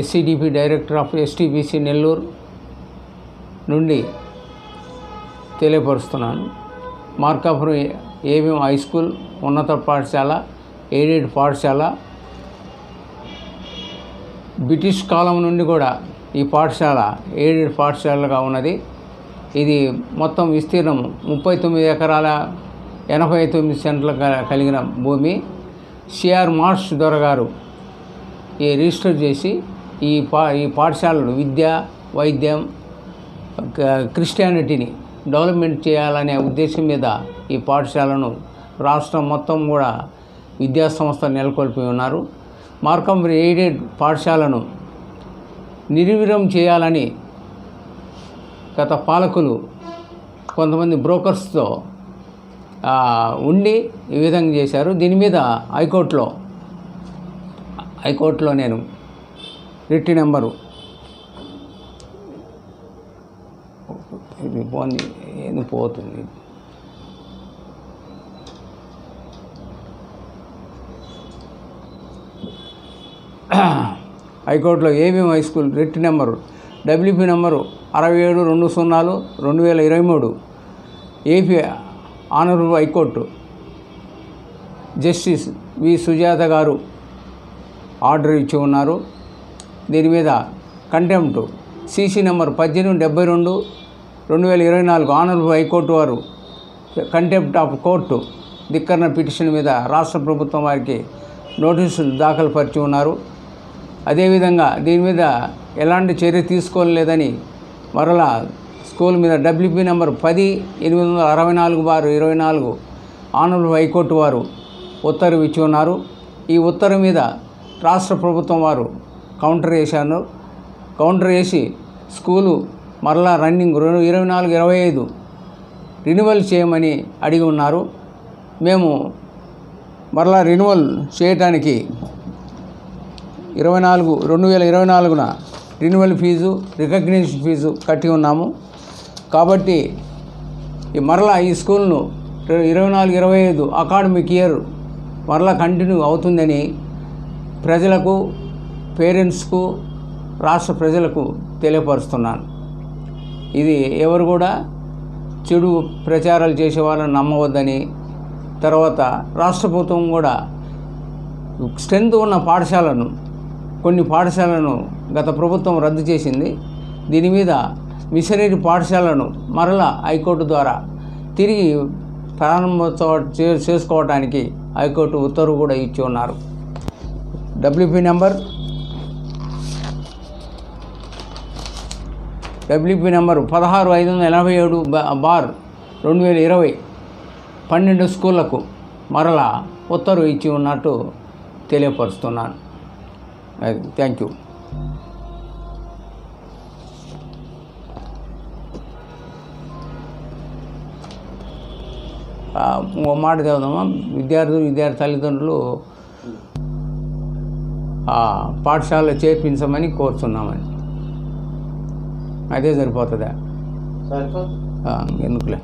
SCDP director of STBC Nellore నుండి తెలియపరుస్తున్నాను. Markapuram AVM high school ఉన్నత పాఠశాల ఎయిడెడ్ పాఠశాల. బ్రిటిష్ కాలం నుండి కూడా ఈ పాఠశాల ఎయిడెడ్ పాఠశాలగా ఉన్నది. ఇది మొత్తం విస్తీర్ణం ముప్పై తొమ్మిది ఎకరాల ఎనభై తొమ్మిది సెంట్లు కలిగిన భూమి. సిఆర్ మార్ష్ దొరగారు ఈ రిజిస్టర్ చేసి ఈ పా ఈ పాఠశాలలు విద్య వైద్యం క్రిస్టియానిటీని డెవలప్మెంట్ చేయాలనే ఉద్దేశం మీద ఈ పాఠశాలను రాష్ట్రం మొత్తం కూడా విద్యాసంస్థ నెలకొల్పి ఉన్నారు. మార్కం ఎయిడెడ్ పాఠశాలను నిర్వీర్యం చేయాలని గత పాలకులు కొంతమంది బ్రోకర్స్తో ఉండి ఈ విధంగా చేశారు. దీని మీద హైకోర్టులో హైకోర్టులో నేను రెట్టి నెంబరు. ఇది పోంది ఏది పోతుంది? హైకోర్టులో ఏబీఎం హై స్కూల్? రెట్టి నెంబరు. డబ్ల్యూపీ నెంబరు అరవై ఏడు రెండు సున్నాలు రెండు వేల ఇరవై మూడు. AP honourable high court justice V. Sujatha గారు ఆర్డర్ ఇచ్చి ఉన్నారు. దీని మీద కంటెంప్ట్ సీసీ నెంబర్ పద్దెనిమిది డెబ్బై రెండు రెండు వేల ఇరవై నాలుగు ఆనరబుల్ హైకోర్టు వారు కంటెంప్ట్ ఆఫ్ కోర్టు ధిక్కరణ పిటిషన్ మీద రాష్ట్ర ప్రభుత్వం వారికి నోటీసులు దాఖలు పరిచి ఉన్నారు. అదేవిధంగా దీని మీద ఎలాంటి చర్య తీసుకోలేదని మరలా స్కూల్ మీద డబ్ల్యూపీ నెంబర్ పది ఎనిమిది వందల అరవై నాలుగు బారు ఇరవై నాలుగు ఆనరబుల్ హైకోర్టు వారు ఉత్తర్వు ఇచ్చి ఉన్నారు. ఈ ఉత్తర్వు మీద రాష్ట్ర ప్రభుత్వం వారు కౌంటర్ వేశాను కౌంటర్ వేసి స్కూలు మరలా రన్నింగ్ రెండు ఇరవై నాలుగు ఇరవై ఐదు రినివల్ చేయమని అడిగి ఉన్నారు. మేము మరలా రినివల్ చేయటానికి ఇరవై నాలుగు రెండు వేల ఇరవై నాలుగున రినివల్ ఫీజు రికగ్నిషన్ ఫీజు కట్టి ఉన్నాము. కాబట్టి ఈ మరలా ఈ స్కూల్ను ఇరవై నాలుగు ఇరవై ఐదు అకాడమిక్ ఇయర్ మరలా కంటిన్యూ అవుతుందని ప్రజలకు పేరెంట్స్కు రాష్ట్ర ప్రజలకు తెలియపరుస్తున్నాను. ఇది ఎవరు కూడా చెడు ప్రచారాలు చేసే వాళ్ళని నమ్మవద్దని తర్వాత రాష్ట్ర ప్రభుత్వం కూడా స్ట్రెంత్ ఉన్న పాఠశాలను కొన్ని పాఠశాలను గత ప్రభుత్వం రద్దు చేసింది. దీని మీద మిషనరీ పాఠశాలను మరలా హైకోర్టు ద్వారా తిరిగి ప్రారంభోత్సవం చే చేసుకోవడానికి హైకోర్టు ఉత్తర్వు కూడా ఇచ్చి ఉన్నారు. డబ్ల్యూపీ నెంబర్ డబ్ల్యూపీ నెంబర్ పదహారు ఐదు వందల ఎనభై ఏడు బార్ రెండు వేల ఇరవై పన్నెండు స్కూళ్ళకు మరలా ఉత్తర్వు ఇచ్చి ఉన్నట్టు తెలియపరుస్తున్నాను. Thank you. ఓ మాట చదువుదామా? విద్యార్థులు విద్యార్థి తల్లిదండ్రులు పాఠశాలలో చేర్పించమని కోరుతున్నామని. అదే సరిపోతుందా? ఎందుకులే?